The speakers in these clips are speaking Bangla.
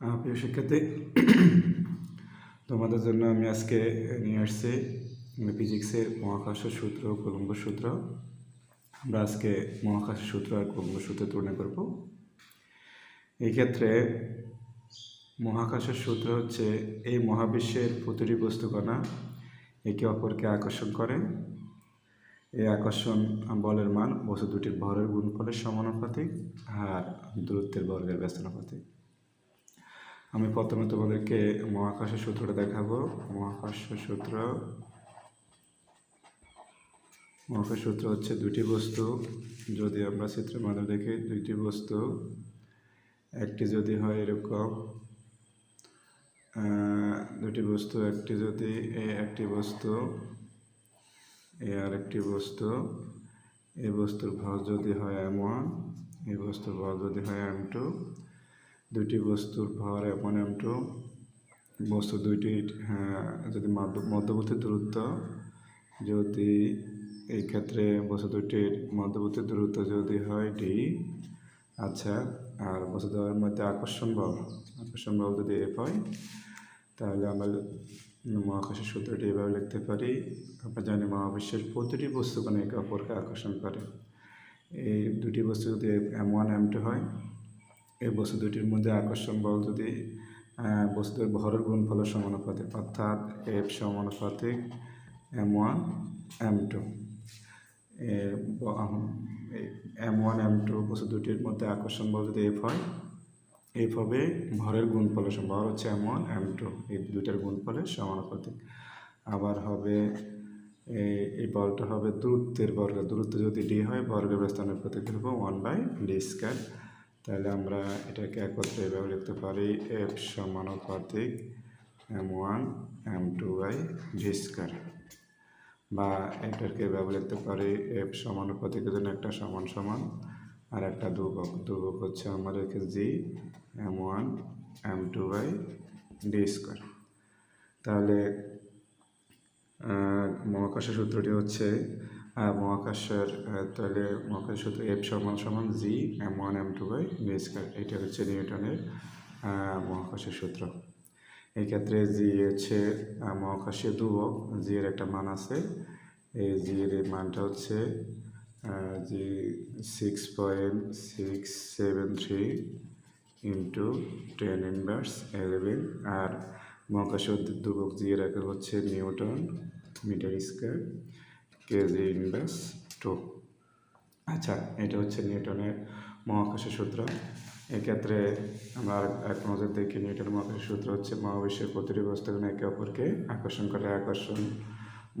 প্রিয় শিক্ষার্থী, তোমাদের জন্য আমি আজকে নিয়ে আসছি ফিজিক্সের মহাকাশ সূত্র কলম্ব সূত্র। আমরা আজকে মহাকাশ সূত্র আর কলম্ব সূত্র তুলনা করব। এই ক্ষেত্রে মহাকাশের সূত্র হচ্ছে এই মহাবিশ্বের প্রতিটি বস্তুকণা একে অপরকে আকর্ষণ করে। এই আকর্ষণ বলের মান বস্তু দুটির ভরের গুণফলের সমানুপাতিক আর দূরত্বের বর্গের ব্যস্তানুপাতিক। আমি প্রথমে তোমাদেরকে মহাকাশের সূত্রটা দেখাবো। মহাকাশ সূত্র মহাকাশ সূত্র হচ্ছে দুটি বস্তু। যদি আমরা চিত্রের মাধ্যমে দেখি, দুইটি বস্তু। একটি যদি হয় এরকম দুটি বস্তু, একটি যদি এ, একটি বস্তু, এ আর একটি বস্তু। এই বস্তুর ভর যদি হয় এম ওয়ান এই বস্তুর ভর যদি হয় এম টু দুটি বস্তুর ভর এমন এম টু বস্তু দুইটি হ্যাঁ, যদি মাধ্য- মধ্যবর্তী দূরত্ব যদি এই ক্ষেত্রে বস্তু দুটির মধ্যবর্তী দূরত্ব যদি হয় ডি আচ্ছা আর বস্তু দ্বয়ের মধ্যে আকর্ষণ বল আকর্ষণ বল যদি এফ হয় তাহলে আমরা মহাকাশের সূত্রটি এভাবে লিখতে পারি আমরা জানি মহাবিশ্বের প্রতিটি বস্তু কোনো একে অপরকে আকর্ষণ করে। এই দুটি বস্তু যদি এম ওয়ান এম টু হয় এই বস্তু দুটির মধ্যে আকর্ষণ বল যদি বস্তুর ভরের গুণফলের সমানুপাতিক, অর্থাৎ এফ সমানুপাতিক M one M two M one M two বস্তু দুটির মধ্যে আকর্ষণ বল যদি এফ হয় এফ হবে ভরের গুণফলের সম ভর হচ্ছে এম ওয়ান এম টু এই দুইটার গুণফলের সমানুপাতিক। আবার হবে এই- বলটা হবে দূরত্বের বর্গ। দূরত্ব যদি ডি হয়, বর্গের ব্যস্তানের প্রতীক হবে ওয়ান বাই ডি স্কয়ার তাহলে আমরা এটাকে একত্রে এভাবে লিখতে পারি এফ সমানুপাতিক M one M two by V square বা এটাকে এভাবে লিখতে পারি এফ সমানুপাতিকের জন্য একটা সমান সমান আর একটা ধ্রুবক। ধ্রুবক হচ্ছে আমাদের G M one M two by D square তাহলে মহাকাশের সূত্রটি হচ্ছে মহাকাশের তাহলে মহাকাশ সূত্র এফ সমান সমান G, M one, M two by square. এটা হচ্ছে নিউটনের মহাকাশের সূত্র। এই ক্ষেত্রে জি হচ্ছে মহাকাশে ধ্রুবক, জি এর একটা মান আছে। এই জি এর মানটা হচ্ছে G six point six seven three into ten inverse eleven. আর মহাকাশীয় ধ্রুবক জি এর একক হচ্ছে newton metre square. KG inverse two. আচ্ছা এটা হচ্ছে নিউটনের মহাকাশের সূত্র। এক্ষেত্রে আমরা এক নজর দেখি, নিউটনের মহাকাশের সূত্র হচ্ছে মহাবিশ্বের প্রতিটি বস্তুগুলো একে অপরকে আকর্ষণ করে আকর্ষণ।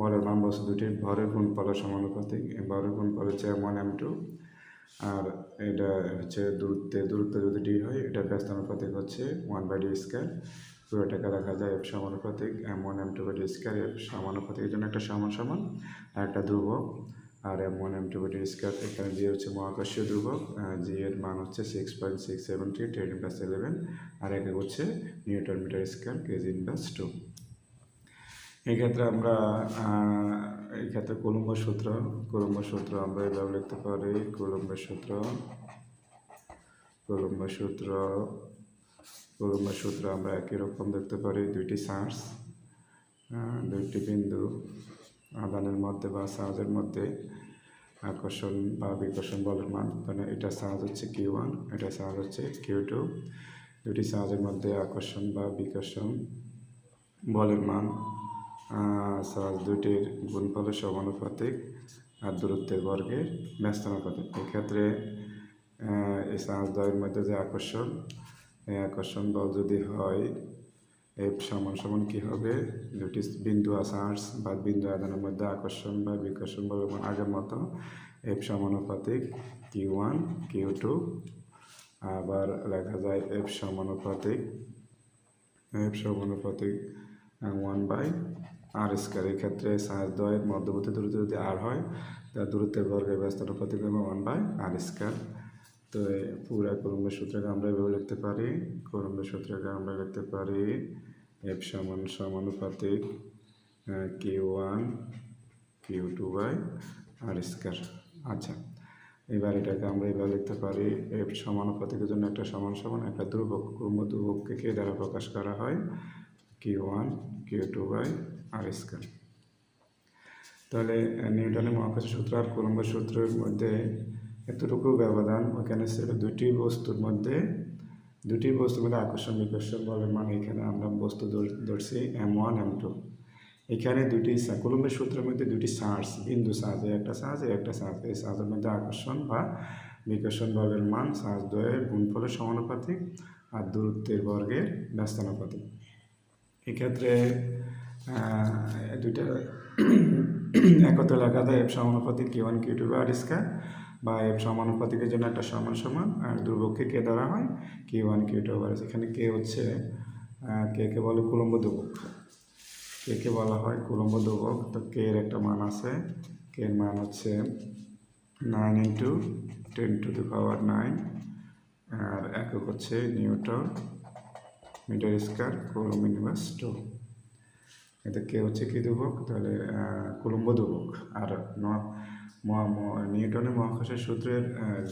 বলের মান বস্তু দুটির ভরের গুণফলের সমানুপাতিক। ভরের গুণফল হচ্ছে এম ওয়ান এম টু আর এটা হচ্ছে দূরত্বে, দূরত্ব যদি ডি হয় এটা ব্যস্তানুপাতিক হচ্ছে ওয়ান বাই ডি স্কোয়ার পুরোটাকে দেখা যায় এফ সমানুপাতিক M one M two by D square F সমানুপাতিকের জন্য একটা সমান সমান আর একটা ধ্রুবক। আর M one M two by D square এখানে জি হচ্ছে মহাকাশীয় ধ্রুবক জি এর মান হচ্ছে six point six seven three ten plus eleven আর একে হচ্ছে newton metre square KG inverse two এক্ষেত্রে আমরা আহ, এই ক্ষেত্রে কুলম্ব সূত্র কুলম্ব সূত্র আমরা এভাবে লিখতে পারি। কুলম্ব সূত্র কুলম্ব সূত্র কুলম্ব সূত্র আমরা একই রকম দেখতে পারি, দুইটি সার্স দুইটি বিন্দু, আদানের মধ্যে বা সাহায্যের মধ্যে, আকর্ষণ বা বিকর্ষণ বলের মান। মানে এটা সাহায্য হচ্ছে কিউ ওয়ান এটা সাহায্য হচ্ছে কিউ টু দুটি সাহায্যের মধ্যে আকর্ষণ বা বিকর্ষণ বলের মান। সাহায্য দুটির গুণফলের সমানুপাতিক আর দূরত্বের বর্গের ব্যস্তানুপাতিক এক্ষেত্রে এই সাহায্যের মধ্যে যে আকর্ষণ আকর্ষণ বল যদি হয় এফ সমান সমান কী হবে? দুটি বিন্দু আসার্স বা বিন্দু আদানের মধ্যে আকর্ষণ বা বিকর্ষণ বল আগের মতো এফ সমানুপাতিক কিউ ওয়ান কিউ টু আবার লেখা যায় এফ সমানুপাতিক এফ সমানুপাতিক ওয়ান বাই আর স্কোয়ার এই ক্ষেত্রে সাহায্যের মধ্যবর্তী দূরত্ব যদি আর হয় তার দূরত্বের বর্গের ব্যস্তানুপাতিক হবে ওয়ান বাই আর স্কোয়ার তো পুরা কুলম্বের সূত্রকে আমরা এভাবে লিখতে পারি। কুলম্বের সূত্রকে আমরা লিখতে পারি এফ সমান সমানুপাতিক Q one Q two by R square আচ্ছা এবার এটাকে আমরা এবার লিখতে পারি এফ সমানুপাতিকের জন্য একটা সমান সমান, একটা ধ্রুবক, ক্রম ধ্রুবককে কে দ্বারা প্রকাশ করা হয়? Q one Q two by R square তাহলে নিউটনের মহাকাশ সূত্র আর কুলম্ব সূত্রের মধ্যে এতটুকু ব্যবধান ওখানে ছিল দুটি বস্তুর মধ্যে, দুটি বস্তুর মধ্যে আকর্ষণ বিকর্ষণ বলে মানে এখানে আমরা বস্তু ধরছি এম ওয়ান এম টু এখানে দুটি কুলম্বের সূত্রের মধ্যে দুটি সার্জ, বিন্দু সার্জ একটা সার্জ একটা সার্জ। এই সার্জের মধ্যে আকর্ষণ বা বিকর্ষণ বলের মান, সার্জ দ্বয়ের গুণফলের সমানুপাতিক আর দূরত্বের বর্গের ব্যস্তানুপাতিক। এক্ষেত্রে দুইটা একত্রে লেখা এফ সমানুপাতিক K one Q two R square বা এফ সমানুপাতিকের জন্য একটা সমান সমান আর ধ্রুবককে কে ধরা হয়? K one Q two R এখানে কে হচ্ছে কে কে বলে কুলম্ব ধ্রুবক। কে কে বলা হয় কুলম্ব ধ্রুবক? তো কে এর একটা মান আছে। কে এর মান হচ্ছে nine into ten to the power nine আর একক হচ্ছে newton metre square coulomb universe two এতে কে হচ্ছে কি ধ্রুবক? তাহলে কুলম্ব ধ্রুবক। আর ন- নিউটনের মহাকাশের সূত্রের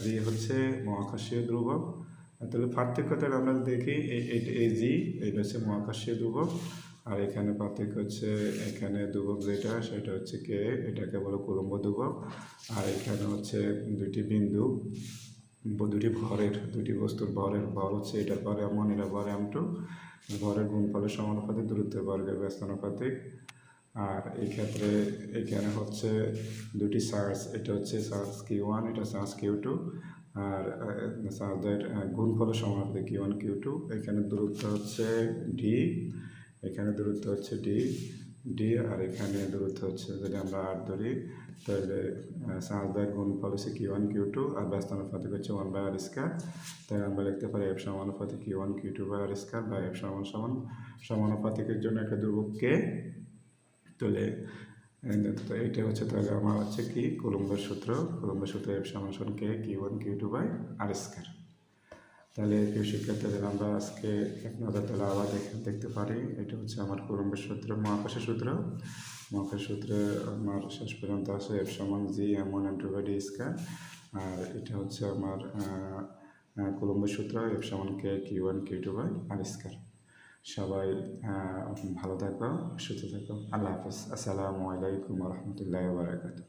জি হচ্ছে মহাকাশীয় ধ্রুবক। তাহলে পার্থক্য তাহলে আমরা দেখি, এই- জি, এটা হচ্ছে মহাকাশীয় ধ্রুবক। আর এখানে পার্থক্য হচ্ছে, এখানে ধ্রুবক যেটা, সেটা হচ্ছে কে? এটাকে বলো কুলম্ব ধ্রুবক। আর এখানে হচ্ছে দুটি বিন্দু দুটি ভরের দুটি বস্তুর ভরের ভর হচ্ছে এটার ভর এমন এটা ভর এম টু। ভরের গুণফলের সমানুপাতিক দূরত্বের বর্গের ব্যস্তানুপাতিক আর এই ক্ষেত্রে এখানে হচ্ছে দুটি সার্চ, এটা হচ্ছে সার্চ কিউ ওয়ান এটা সার্চ কিউ টু আর সার্চের গুণফলের সমানুপাতিক কিউ ওয়ান কিউ টু এখানে দূরত্ব হচ্ছে ডি এখানে দূরত্ব হচ্ছে ডি ডি আর এখানে দূরত্ব হচ্ছে যদি আমরা আর ধরি, তাহলে সার্চের গুণফল হচ্ছে কিউ ওয়ান কিউ টু আর ব্যস্তানুপাতিক হচ্ছে ওয়ান বাই আর স্কয়ার তাই আমরা লিখতে পারি এফ সমানুপাতিক Q one Q two by R square বা এফ সমান সমান, সমানুপাতিকের জন্য একটা ধ্রুবক কে এই তো এইটা হচ্ছে তাহলে আমার হচ্ছে কি? কুলম্বের সূত্র। কুলম্বের সূত্র এফ সমান K Q one Q two by R square তাহলে প্রিয় শিক্ষার্থীদের আমরা আজকে এক নজর তাহলে আবার দেখে দেখতে পারি। এটা হচ্ছে আমার কুলম্বের সূত্র মহাকাশের সূত্র। মহাকাশ সূত্রে আমার শেষ পর্যন্ত আসে এফ সমান G M one M two by D square আর এটা হচ্ছে আমার কুলম্বের সূত্র এফ সমান K Q one Q two by R square সবাই আহ, ভালো থাকো সুস্থ থাকো আল্লাহ হাফেজ আসসালামু আলাইকুম রহমতুল্লাহ বারাকাতুহ